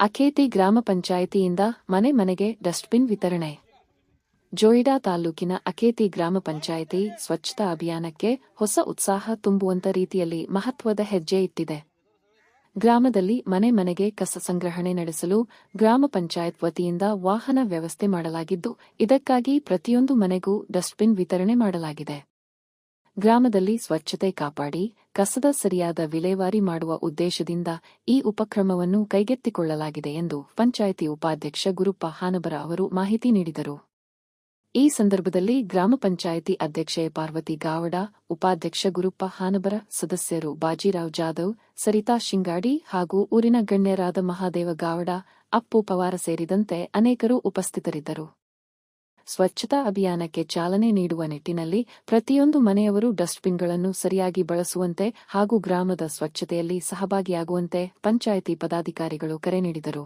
ಅಖೇತಿ ಗ್ರಾಮ ಪಂಚಾಯಿತಿಯಿಂದ ಮನೆ ಮನೆಗೆ ಡಸ್ಟ್ಬಿನ್ ವಿತರಣೆ. ಜೋಯಿಡಾ ತಾಲೂಕಿನ ಅಖೇತಿ ಗ್ರಾಮ ಪಂಚಾಯಿತಿ ಸ್ವಚ್ಛತಾ ಅಭಿಯಾನಕ್ಕೆ ಹೊಸ ಉತ್ಸಾಹ ತುಂಬುವಂತ ರೀತಿಯಲ್ಲಿ ಮಹತ್ವದ ಹೆಜ್ಜೆ ಇಟ್ಟಿದೆ. ಗ್ರಾಮದಲ್ಲಿ ಮನೆ ಮನೆಗೆ ಕಸ ಸಂಗ್ರಹಣೆ ನಡೆಸಲು ಗ್ರಾಮ ಪಂಚಾಯತ್ ವತಿಯಿಂದ ವಾಹನ ವ್ಯವಸ್ಥೆ ಮಾಡಲಾಗಿದ್ದು, ಇದಕ್ಕಾಗಿ ಪ್ರತಿಯೊಂದು ಮನೆಗೂ ಡಸ್ಟ್ಬಿನ್ ವಿತರಣೆ ಮಾಡಲಾಗಿದೆ. ಗ್ರಾಮದಲ್ಲಿ ಸ್ವಚ್ಛತೆ ಕಾಪಾಡಿ, ಕಸದ ಸರಿಯಾದ ವಿಲೇವಾರಿ ಮಾಡುವ ಉದ್ದೇಶದಿಂದ ಈ ಉಪಕ್ರಮವನ್ನು ಕೈಗೆತ್ತಿಕೊಳ್ಳಲಾಗಿದೆ ಎಂದು ಪಂಚಾಯಿತಿ ಉಪಾಧ್ಯಕ್ಷ ಗುರುಪ್ಪ ಹಾನಬರ ಅವರು ಮಾಹಿತಿ ನೀಡಿದರು. ಈ ಸಂದರ್ಭದಲ್ಲಿ ಗ್ರಾಮ ಪಂಚಾಯಿತಿ ಅಧ್ಯಕ್ಷೆ ಪಾರ್ವತಿ ಗಾವಡ, ಉಪಾಧ್ಯಕ್ಷ ಗುರುಪ್ಪ ಹಾನಬರ, ಸದಸ್ಯರು ಬಾಜಿರಾವ್ ಜಾಧವ್, ಸರಿತಾ ಶಿಂಗಾಡಿ ಹಾಗೂ ಊರಿನ ಗಣ್ಯರಾದ ಮಹಾದೇವ ಗಾವಡ, ಅಪ್ಪು ಪವಾರ ಸೇರಿದಂತೆ ಅನೇಕರು ಉಪಸ್ಥಿತರಿದ್ದರು. ಸ್ವಚ್ಛತಾ ಅಭಿಯಾನಕ್ಕೆ ಚಾಲನೆ ನೀಡುವ ನಿಟ್ಟಿನಲ್ಲಿ ಪ್ರತಿಯೊಂದು ಮನೆಯವರು ಡಸ್ಟ್ಬಿನ್ಗಳನ್ನು ಸರಿಯಾಗಿ ಬಳಸುವಂತೆ ಹಾಗೂ ಗ್ರಾಮದ ಸ್ವಚ್ಛತೆಯಲ್ಲಿ ಸಹಭಾಗಿಯಾಗುವಂತೆ ಪಂಚಾಯಿತಿ ಪದಾಧಿಕಾರಿಗಳು ಕರೆ ನೀಡಿದರು.